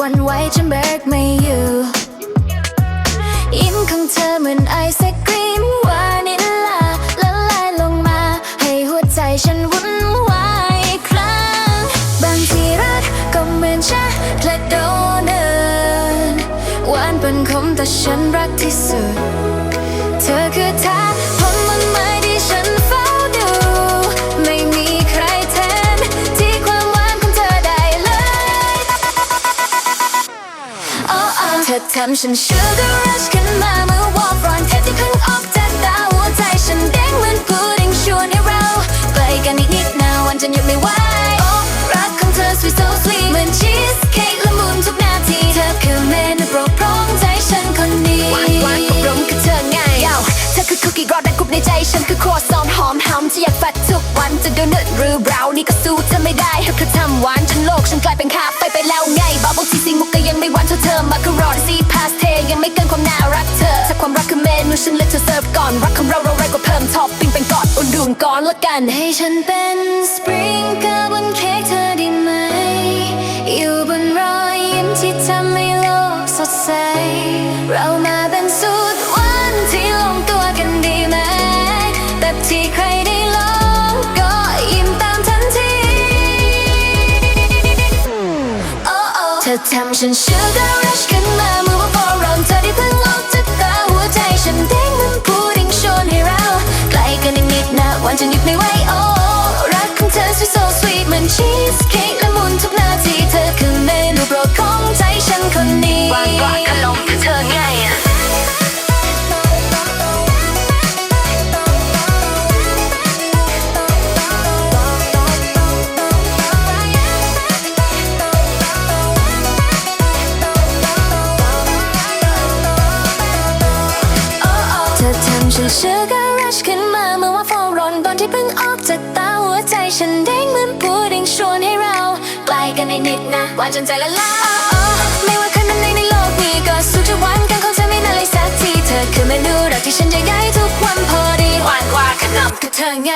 วันไหวจนเบิกไม่อยู่ ยิ้มของเธอเหมือนไอศกรีมวานิลลาละลายลงมา ให้หัวใจฉันวุ่นวายอีกครั้ง บางทีรักก็เหมือนชาและโดนัทหวานเป็นคมแต่ฉันรักที่สุด ธอทำฉัน sugar rush ขึ้นมาเมื่อวอลฟรอนเทปที่เพิ่งออกจากตาหัวใจฉันเด้งเหมือนพุดดิ้งชวนให้เราใกล้กันอีกนิดนาวันจนหยุดไม่ไหวโอ้รักของเธอ sweet so sweet เหมือนชีสเค้กละมุนทุกนาที เธอคือเมนูโปรดของใจฉันคนนี้หวานหวานกับรมกับเธอไงเย้าเธอคือคุกกี้รอดและกรุบในใจฉันคือครัวซองหอมหอมที่อยากฟัดทุกวันจะโดนัทหรือบราวนี่ก็สู้เธอไม่ได้เธอคือทำหวานจนโลกฉันกลายเป็นคาไป ฉันเลือกเธอเสิร์ฟก่อน รักของเราเราไรก็เพิ่มท็อปปิ้งเป็นกอดอุ่นๆก่อนละกัน ให้ฉันเป็นสปริงเกอร์บนเค้กเธอได้ไหม อยู่บนรอยยิ้มที่ทำให้โลกสดใส เรามาเป็นสูตรวานที่ลงตัวกันดีไหมแบบที่ใครได้ลองก็ยิ้มตามทันทีโอ้โอ้เธอทำฉัน sugar rush ขึ้นมาเมื่อว่าพอร้อนเธอได้เพิ่งออกจ ใจฉันเด้งเหมันพูดิ้งชวนให้เราใกล้กันนิดนะวันจนหยุดไม่ไหวโอ้รักของเธอ sweet so sweet เหมือนชีสเค้ก อทำฉัน sugar rush ขึ้นมาเมื่อว่าฟองร้อนตอนที่เพิ่งออกจากตาหัวใจฉันเด้งเหมือนพูดิ้งชวนให้เราใกล้กันอีกนิดนะหวานจนใจละลายโอ้โอ้ไม่ว่าขนาดไหนในโลกนี้ก็สู้จะหวานกันของเธอไม่นานเลยสักทีเธอคือเมนูรักที่ฉันอยากได้ทุกวันพอดีหวานกว่าขนมกับเธอไง